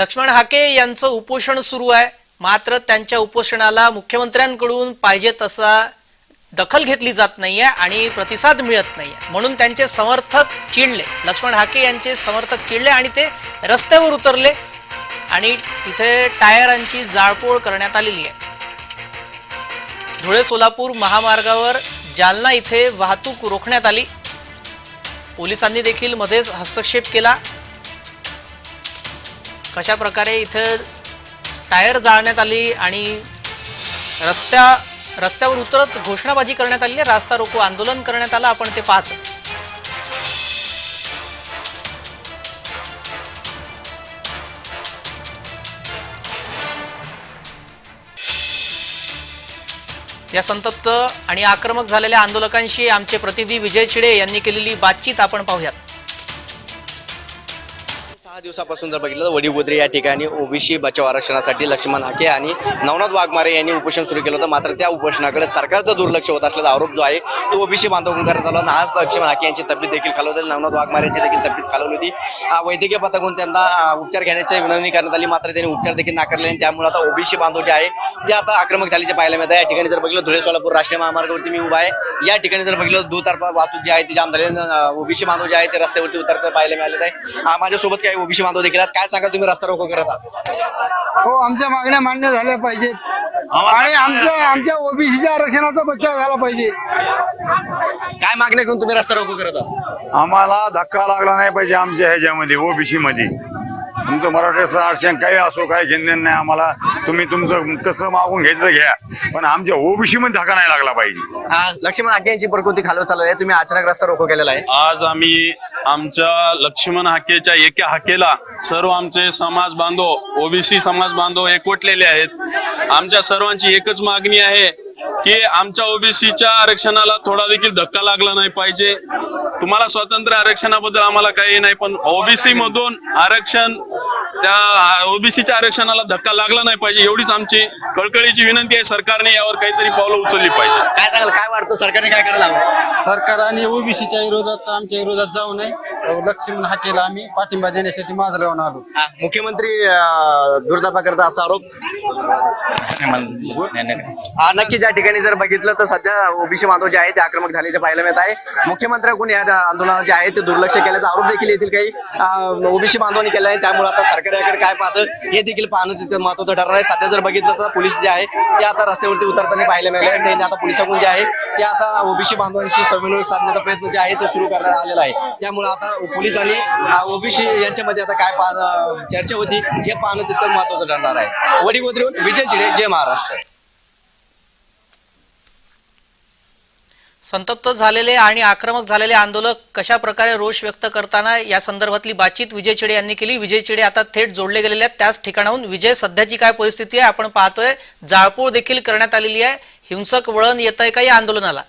लक्ष्मण हाके यांचं उपोषण सुरू आहे. मात्र त्यांच्या उपोषणाला मुख्यमंत्र्यांकडून पाहिजे तसा दखल घेतली जात नाहीये आणि प्रतिसाद मिळत नाहीये. म्हणून त्यांचे समर्थक चिडले. लक्ष्मण हाके यांचे समर्थक चिडले आणि ते रस्त्यावर उतरले आणि इथे टायरांची जाळपोळ करण्यात आलेली आहे. धुळे सोलापूर महामार्गावर जालना इथे वाहतूक रोखण्यात आली. पोलिसांनी देखील मध्येच हस्तक्षेप केला. कशा प्रकारे इथं टायर जाळण्यात आली आणि रस्त्या रस्त्यावर उतरत घोषणाबाजी करण्यात आली रास्ता रोको आंदोलन करण्यात आलं आपण ते पाहतो. या संतप्त आणि आक्रमक झालेल्या आंदोलकांशी आमचे प्रतिनिधी विजय चिडे यांनी केलेली बातचीत आपण पाहूयात. सहा दिवसापासून जर बघितलं तर वडीगोद्री या ठिकाणी ओबीसी बचाव आरक्षणासाठी लक्ष्मण हाके आणि नवनाथ वाघमारे यांनी उपोषण सुरू केलं होतं. मात्र त्या उपोषणाकडे सरकारचं दुर्लक्ष होत असल्याचा आरोप जो आहे तो ओबीसी बांधवून करण्यात आला आणि आज लक्ष्मण हाके यांची तब्येत देखील खालवली नवनाथ वाघमारेची देखील तब्येत खालवली होती. वैद्यकीय पथकून त्यांना उपचार घेण्याची विनवणी करण्यात आली. मात्र त्यांनी उपचार देखील नाकारले आणि त्यामुळे आता ओबीसी बांधव जे आहे ते आता आक्रमक झाल्याचे पाहायला मिळत आहे. या ठिकाणी जर बघितलं धुळे सोलापूर राष्ट्रीय महामार्गावरती मी उभा आहे. या ठिकाणी जर बघितलं दुतर्फा वाहतूक जी आहे ती जाम झाली ओबीसी बांधव जे आहे ते रस्त्यावरती उतरता पाहायला मिळालेलं आहे. माझ्यासोबत काही ओबीसी बांधव देखील आहेत. काय सांगा तुम्ही? रस्ता रोको करत आहात. हो आमच्या मागण्या मान्य झाल्या पाहिजेत. आणि आमच्या आमच्या ओबीसीच्या आरक्षणाचा बचाव झाला पाहिजे. काय मागण्या घेऊन तुम्ही रस्ता रोको करत आहात? आम्हाला धक्का लागला नाही पाहिजे आमच्या ह्याच्यामध्ये ओबीसी मध्ये. तुमचं मराठीचं आरक्षण काही असो काही घेणं नाही आम्हाला. तुम्ही तुमचं कसं मागून घ्यायचं घ्या. पण आमच्या ओबीसी मध्ये धक्का नाही लागला पाहिजे. लक्ष्मण हाके यांची प्रकृती खालवत चालू आहे. तुम्ही अचानक रस्ता रोको केलेला आहे. आज आम्ही आमच्या लक्ष्मण हाकेच्या एका हाकेला सर्व आमचे समाज बांधव ओबीसी समाज बांधव एकवटलेले आहेत. आमच्या सर्वांची एकच मागणी आहे की आमच्या ओबीसीच्या आरक्षणाला थोडा देखील धक्का लागला नाही पाहिजे. तुम्हाला स्वातंत्र्य आरक्षणाबद्दल आम्हाला काही नाही पण ओबीसी मधून आरक्षण त्या ओबीसीच्या आरक्षणाला धक्का लागला नाही पाहिजे एवढीच आमची कळकळीची विनंती आहे सरकारने यावर काहीतरी पावलं उचलली पाहिजे. काय सांगाल? काय वाटतं? सरकारने काय करायला हवं? सरकार आणि ओबीसीच्या विरोधात आमच्या विरोधात जाऊ नये. लक्ष्मण हाकेला आम्ही पाठिंबा देण्यासाठी माझं लावून आलो. मुख्यमंत्री अ, दुर्दापा करता असा आरोप? हा नक्की ज्या ठिकाणी जर बघितलं तर सध्या ओबीसी माधव जे आहे ते आक्रमक झाल्याचे पाहायला मिळत आहे. मुख्यमंत्र्यांकडून या आंदोलनात जे आहे ते दुर्लक्ष केल्याचा आरोप देखील येथील काही ओबीसी बांधवांनी केला आहे. त्यामुळे आता सरकार याकडे काय पाहतं हे देखील पाहणं तिथं महत्वाचं ठरणार आहे. सध्या जर बघितलं तर पोलीस जे आहे ते आता रस्त्यावरती उतरताना पाहायला मिळाले आणि त्यांनी आता पोलिसांकडून जे आहे ते आता ओबीसी बांधवांशी समन्वय साधण्याचा प्रयत्न जे आहे ते सुरू करण्यात आलेला आहे. त्यामुळे आता पोलीस आणि ओबीसी यांच्यामध्ये आता काय पा- चर्चा होती हे पाहणं तितकं महत्वाचं ठरणार आहे. वडीगोद्रीहून विजय चिडे जय महाराष्ट्र. संतप्त झालेले आणि आक्रमक झालेले आंदोलक कशा प्रकारे रोष व्यक्त करताना या संदर्भातली बातचीत विजय चिडे यांनी केली? विजय चिडे आता थेट जोडले गेलेले आहेत. त्याच ठिकाणाहून विजय सध्याची काय परिस्थिती आहे? आपण पाहतोय. जाळपोळ देखील करण्यात आलेली आहे. हिंसक वळण येत आहे का या आंदोलनाला?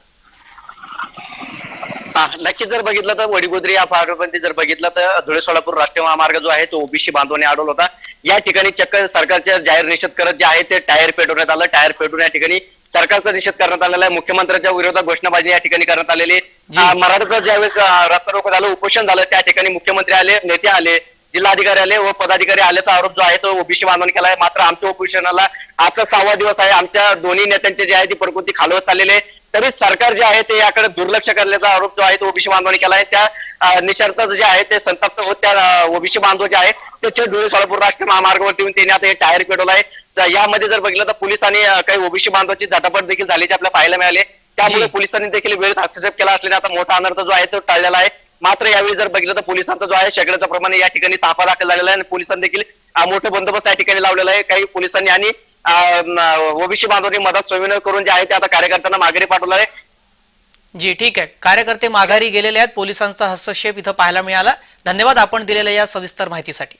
नक्कीच जर बघितलं तर वडीगोद्री या भागामध्ये जर बघितलं तर धुळे सोलापूर राष्ट्रीय महामार्ग जो आहे तो ओबीसी बांधवाने अडवला होता. या ठिकाणी चक्क सरकारचे जाहीर निषेध करत जे आहे ते टायर पेटवण्यात आलं. टायर पेटवून या ठिकाणी सरकारचा निषेध करण्यात आलेला आहे. मुख्यमंत्र्यांच्या विरोधात घोषणाबाजी या ठिकाणी करण्यात आलेली. मराठाचं ज्यावेळेस रस्ता रोको झालं उपोषण झालं त्या ठिकाणी मुख्यमंत्री आले नेते आले जिल्हाधिकारी आले व पदाधिकारी आल्याचा आरोप जो आहे तो ओबीसी बांधवांनी केला आहे. मात्र आमच्या उपोषणाला आजचा सहावा दिवस आहे. आमच्या दोन्ही नेत्यांचे जे आहे ती प्रकृती खालवत चाललेली आहे. तरी सरकार जे आहे ते याकडे दुर्लक्ष करण्याचा आरोप जो आहे तो ओबीसी बांधवांनी केला आहे. त्या निषर्थ जे आहे ते संतप्त होत त्या ओबीसी बांधव जे आहे त्याचे धुळे सोलापूर राष्ट्रीय महामार्गावरती येऊन त्यांनी आता हे टायर पेटवलं आहे. यामध्ये जर बघितलं तर पोलीस आणि अं, काही ओबीसी बांधवांची झटापट देखील झाल्याचे आपल्याला पाहायला मिळाले. त्यामुळे. पोलिसांनी देखील वेळेत हस्तक्षेप केला असल्याने आता मोठा अनर्थ जो आहे तो टळलेला आहे. मात्र यावेळी जर बघितलं तर पोलिसांचा जो आहे शेकड्याच्या प्रमाणे या ठिकाणी ताफा दाखल झालेला आहे आणि पोलिसांनी देखील मोठं बंदोबस्त या ठिकाणी लावलेला आहे. काही पोलिसांनी आणि ओबीसी बांधवांनी मदत सोयीनं करून जे आहे ते आता कार्यकर्त्यांना माघारी पाठवलं आहे. जी ठीक आहे. कार्यकर्ते माघारी गेलेले आहेत. पोलिसांचा हस्तक्षेप इथं पाहायला मिळाला. धन्यवाद आपण दिलेल्या या सविस्तर माहितीसाठी.